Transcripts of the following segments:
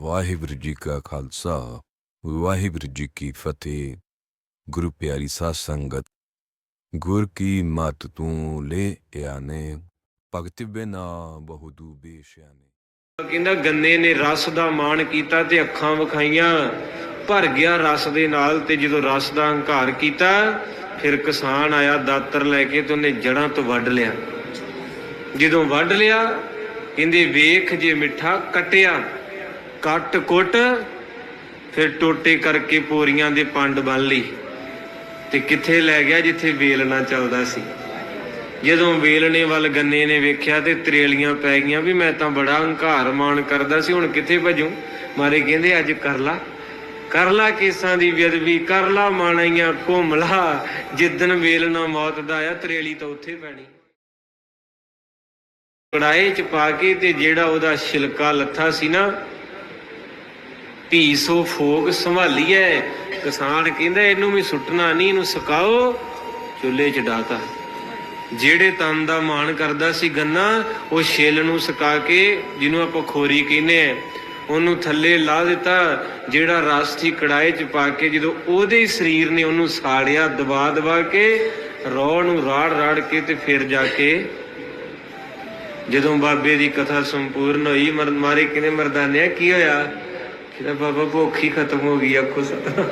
ਵਾਹਿਗੁਰੂ ਜੀ ਕਾ ਖਾਲਸਾ, ਵਾਹਿਗੁਰੂ ਜੀ ਕੀ ਫਤਿਹ। ਗੁਰੂ ਪਿਆਰੀ ਸਾਧ ਸੰਗਤ, ਗੁਰ ਕੀ ਮਤ ਤੂੰ ਲੈ ਆਨੇ, ਭਗਤ ਬਿਨਾ ਬਹੁ ਦੂਬੇ ਸਿਆਨੇ ਕਹਿੰਦਾ, ਗੰਨੇ ਨੇ ਰਸ ਦਾ ਮਾਣ ਕੀਤਾ ਤੇ ਅੱਖਾਂ ਵਿਖਾਈਆਂ, ਭਰ ਗਿਆ ਰਸ ਦੇ ਨਾਲ ਤੇ ਜਦੋਂ ਰਸ ਦਾ ਹੰਕਾਰ ਕੀਤਾ, ਫਿਰ ਕਿਸਾਨ ਆਇਆ ਦਾਤਰ ਲੈ ਕੇ ਤੇ ਉਹਨੇ ਜੜਾਂ ਤੋਂ ਵੱਢ ਲਿਆ। ਜਦੋਂ ਵੱਢ ਲਿਆ, ਕਹਿੰਦੇ, ਵੇਖ ਜੇ ਮਿੱਠਾ ਕਟਿਆ ਕੱਟ ਕੁੱਟ, ਫਿਰ ਟੋਟੇ ਕਰਕੇ ਪੋਰੀਆਂ ਦੇ ਪੰਡ ਬੰਨ ਲਈ। ਤੇ ਕਿੱਥੇ ਲੈ ਗਿਆ ਜਿੱਥੇ ਵੇਲਣਾ ਚੱਲਦਾ ਸੀ। ਜਦੋਂ ਵੇਲਣੇ ਵੱਲ ਗੰਨੇ ਨੇ ਵੇਖਿਆ ਤੇ ਤਰੇਲੀਆਂ ਪੈ ਗਈਆਂ ਵੀ ਮੈਂ ਤਾਂ ਬੜਾ ਹੰਕਾਰ ਮਾਣ ਕਰਦਾ ਸੀ, ਹੁਣ ਕਿੱਥੇ ਭਜੂ? ਮਾਰੇ ਕਹਿੰਦੇ, ਅੱਜ ਕਰ ਲਾ। ਕਰ ਲਾ ਕੇਸਾਂ ਦੀ ਬੇਅਦਬੀ, ਕਰ ਲਾ ਮਾਣਾਈਆਂ ਘੁੰਮ ਲਾ ਜਿੱਦਣ ਵੇਲਣਾ ਮੌਤ ਦਾ ਆਇਆ, ਤਰੇਲੀ ਤਾਂ ਉੱਥੇ ਪੈਣੀ। ਕੜਾਏ ਚ ਪਾ ਕੇ ਤੇ ਜਿਹੜਾ ਉਹਦਾ ਛਿਲਕਾ ਲੱਥਾ ਸੀ ਨਾ ਧੀਸੋ ਫੋਗ ਸੰਭਾਲੀਐ। ਕਿਸਾਨ ਕਹਿੰਦਾ, ਇਹਨੂੰ ਵੀ ਸੁੱਟਣਾ ਨਹੀਂ, ਇਹਨੂੰ ਸੁਕਾਓ। ਚੁੱਲ੍ਹੇ 'ਚ ਡਾਤਾ ਜਿਹੜੇ ਤਨ ਦਾ ਮਾਣ ਕਰਦਾ ਸੀ ਗੰਨਾ, ਉਹ ਛਿੱਲ ਨੂੰ ਸੁਕਾ ਕੇ, ਜਿਹਨੂੰ ਆਪਾਂ ਖੋਰੀ ਕਹਿੰਦੇ ਆ, ਉਹਨੂੰ ਥੱਲੇ ਲਾ ਦਿੱਤਾ। ਜਿਹੜਾ ਰਸ ਸੀ ਕੜਾਏ 'ਚ ਪਾ ਕੇ, ਜਦੋਂ ਉਹਦੇ ਹੀ ਸਰੀਰ ਨੇ ਉਹਨੂੰ ਸਾੜਿਆ, ਦਬਾ ਦਬਾ ਕੇ, ਰੋਹ ਨੂੰ ਰਾੜ ਰਾੜ ਕੇ ਤੇ ਫਿਰ ਜਾ ਕੇ ਜਦੋਂ ਬਾਬੇ ਦੀ ਕਥਾ ਸੰਪੂਰਨ ਹੋਈ, ਮਰ, ਮਾਰੇ ਕਿਨੇ ਮਰਦਾਨਿਆ, ਕੀ ਹੋਇਆ? ਕਹਿੰਦਾ ਬਾਬਾ ਭੁੱਖ ਹੀ ਖਤਮ ਹੋ ਗਈ, ਆਖੋ ਸਤਾ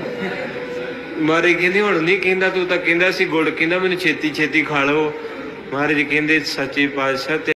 ਮਾਰੇ ਕਹਿੰਦੇ, ਹੁਣ ਨਹੀਂ ਕਹਿੰਦਾ ਤੂੰ ਤਾਂ ਕਹਿੰਦਾ ਸੀ, ਗੁੜ ਕਹਿੰਦਾ, ਮੈਨੂੰ ਛੇਤੀ ਛੇਤੀ ਖਾ ਲਓ ਮਹਾਰਾਜ ਕਹਿੰਦੇ, ਸੱਚੇ ਪਾਤਸ਼ਾਹ ਤੇ